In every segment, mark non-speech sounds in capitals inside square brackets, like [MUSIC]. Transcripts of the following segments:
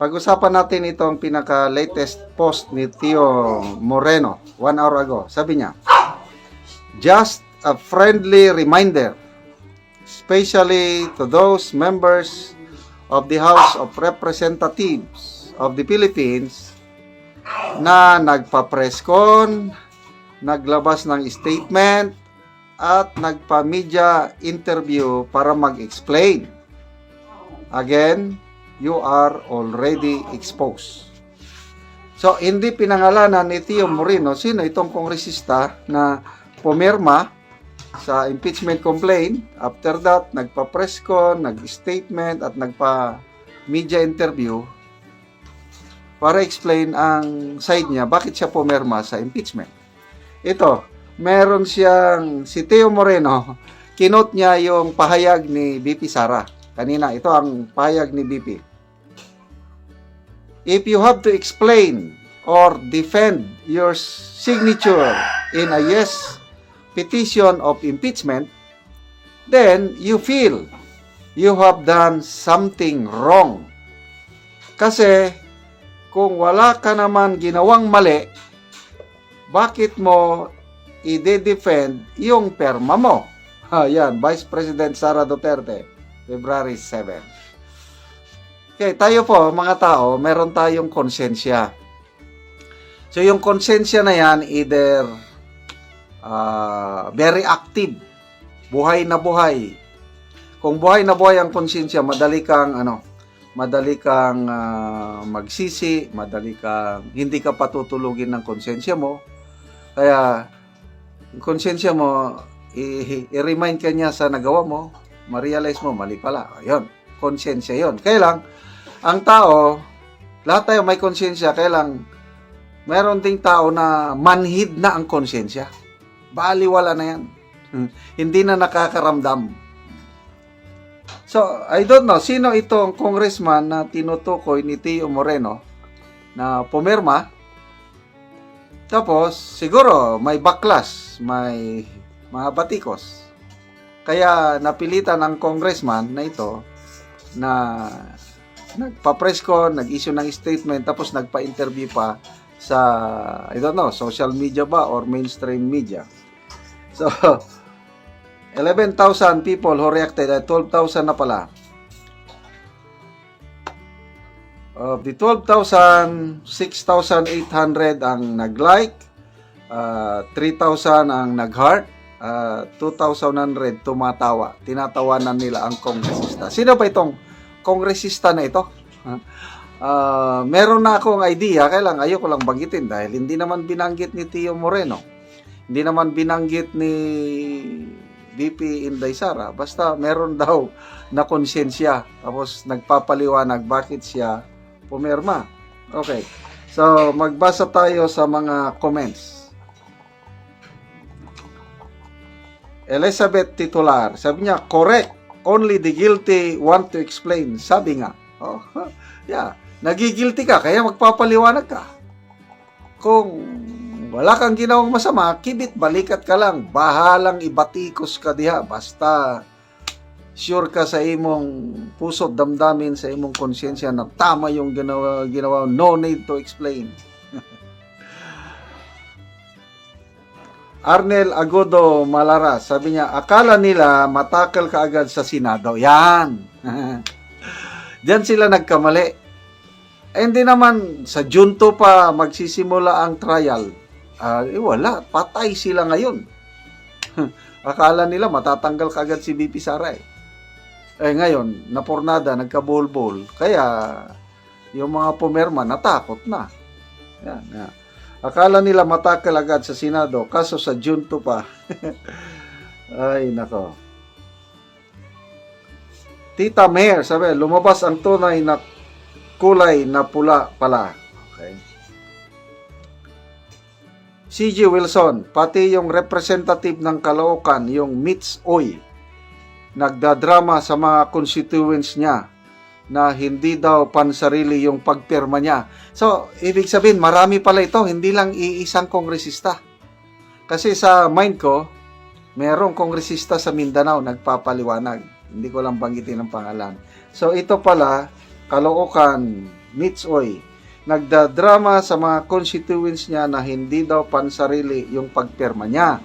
Pag-usapan natin itong pinaka-latest post ni Tio Moreno, one hour ago. Sabi niya, Just a friendly reminder, especially to those members of the House of Representatives of the Philippines na nagpa-presscon, naglabas ng statement, at nagpa-media interview para mag-explain. Again, you are already exposed. So, hindi pinangalanan ni Tio Moreno sino itong kongresista na pumirma sa impeachment complaint. After that, nagpa-press con, nag-statement at nagpa-media interview para explain ang side niya bakit siya pumirma sa impeachment. Ito, meron siyang si Teo Moreno, kinot niya yung pahayag ni BP Sara. Kanina, ito ang pahayag ni BP. If you have to explain or defend your signature in a yes petition of impeachment, then you feel you have done something wrong. Kasi kung wala ka naman ginawang mali, bakit mo i-defend yung perma mo? [LAUGHS] Ayan, Vice President Sara Duterte, February 7. Okay, tayo po, mga tao, meron tayong konsensya. So, yung konsensya na yan, either ah, very active, buhay na buhay. Kung buhay na buhay ang konsensya, madali kang, ano, madali kang ah, magsisi, madali kang, hindi ka patutulugin ng konsensya mo. Kaya, yung konsensya mo, i-remind ka niya sa nagawa mo, ma-realize mo, mali pala. Ayun, konsensya yon. Kaya lang, ang tao, lahat tayo may konsensya, kaya lang, meron ding tao na manhid na ang konsensya. Baliwala na yan. Hmm. Hindi na nakakaramdam. So, I don't know, sino itong congressman na tinutukoy ni Tio Moreno na pumirma tapos, siguro, may baklas, may mga batikos. Kaya napilitan ang congressman na ito na nagpa-press con, nag-issue ng statement, tapos nagpa-interview pa sa, I don't know, social media ba or mainstream media. So, [LAUGHS] 11,000 people who reacted, eh, 12,000 na pala. Of the 12,000, 6,800 ang nag-like, uh, 3,000 ang nag-heart, uh, 2,100 tumatawa. Tinatawanan nila ang kongresista. Sino ba itong kongresista na ito? Uh, meron na akong idea, kailang ayoko lang banggitin dahil hindi naman binanggit ni Tio Moreno. Hindi naman binanggit ni VP Inday Sara. Basta meron daw na konsensya. Tapos nagpapaliwanag bakit siya pumirma. Okay. So, magbasa tayo sa mga comments. Elizabeth Titular, sabi niya, correct. Only the guilty want to explain. Sabi nga. Oh, yeah. Nagigilty ka, kaya magpapaliwanag ka. Kung wala kang ginawang masama, kibit, balikat ka lang. Bahalang ibatikos ka diha. Basta sure ka sa imong puso, damdamin sa imong konsyensya na tama yung ginawa, ginawa. No need to explain. Arnel Agodo Malara, sabi niya, akala nila matakal ka agad sa Senado. Yan. [LAUGHS] Diyan sila nagkamali. Eh, hindi naman sa Junto pa magsisimula ang trial. Ah, eh, wala, patay sila ngayon. [LAUGHS] Akala nila matatanggal kagad si BP Sara eh. Eh ngayon, napornada, nagkabol-bol. Kaya yung mga pumerma natakot na. Yan, yan. Akala nila matakal agad sa Senado, kaso sa Junto pa. [LAUGHS] Ay, nako. Tita Mayor, sabi, lumabas ang tunay na kulay na pula pala. Okay. CG Wilson, pati yung representative ng Caloocan, yung Mitch Oy, nagdadrama sa mga constituents niya na hindi daw pansarili yung pagpirma niya. So, ibig sabihin, marami pala ito, hindi lang iisang kongresista. Kasi sa mind ko, merong kongresista sa Mindanao nagpapaliwanag. Hindi ko lang banggitin ang pangalan. So, ito pala, Caloocan Mitsoy, nagdadrama sa mga constituents niya na hindi daw pansarili yung pagpirma niya.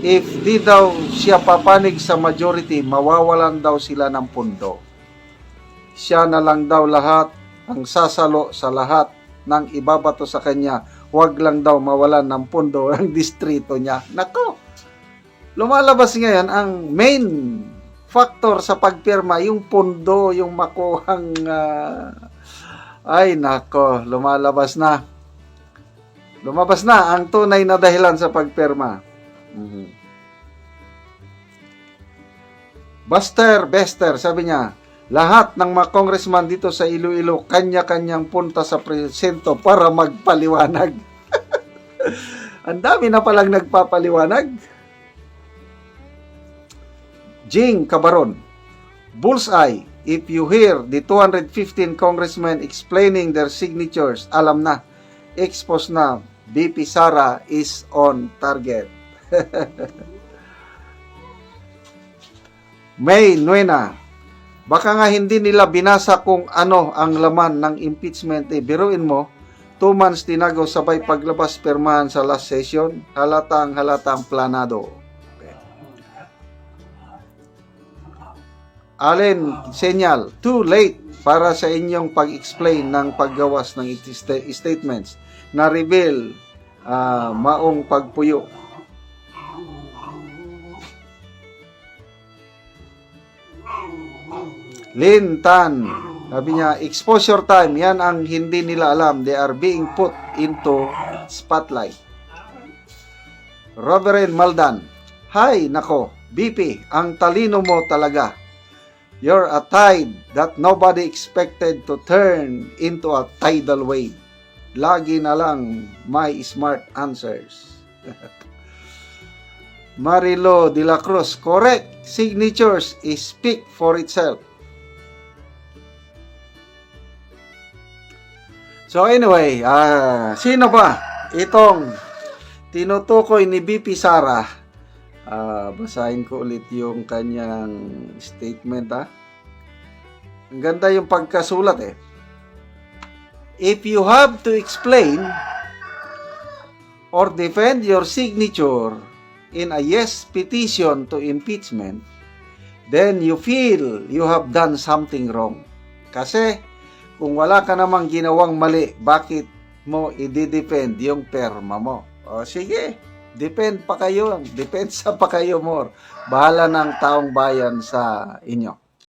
If di daw siya papanig sa majority, mawawalan daw sila ng pundo. Siya na lang daw lahat ang sasalo sa lahat ng ibabato sa kanya. Huwag lang daw mawalan ng pundo [LAUGHS] ang distrito niya. Nako! Lumalabas ngayon ang main factor sa pagpirma, yung pundo, yung makuhang... ah, ay, nako, lumalabas na. Lumabas na ang tunay na dahilan sa pagpirma. Mhm. Buster, Bester, sabi niya, lahat ng mga congressman dito sa Iloilo, kanya-kanyang punta sa presento para magpaliwanag. [LAUGHS] ang dami na palang nagpapaliwanag. Jing Cabaron, Bullseye, if you hear the 215 congressmen explaining their signatures, alam na, expose na, BP Sara is on target. [LAUGHS] May Nuena, baka nga hindi nila binasa kung ano ang laman ng impeachment. Eh, biruin mo, two months tinago sabay paglabas permahan sa last session, halatang halatang planado. Okay. Allen, senyal, too late para sa inyong pag-explain ng paggawas ng statements na reveal ah, maong pagpuyo. Lin Tan, sabi niya, exposure time, yan ang hindi nila alam. They are being put into spotlight. Reverend Maldan, Hi, nako, BP, ang talino mo talaga. You're a tide that nobody expected to turn into a tidal wave. Lagi na lang may smart answers. [LAUGHS] Marilo de la Cruz, correct. Signatures is speak for itself. So anyway, ah, sino ba itong tinutukoy ni BP Sara? Ah, basahin ko ulit yung kanyang statement ha. Ang ganda yung pagkasulat eh. If you have to explain or defend your signature in a yes petition to impeachment, then you feel you have done something wrong. Kasi kung wala ka namang ginawang mali, bakit mo i-defend yung perma mo? O sige, depend pa kayo. Depensa pa kayo more. Bahala ng taong bayan sa inyo.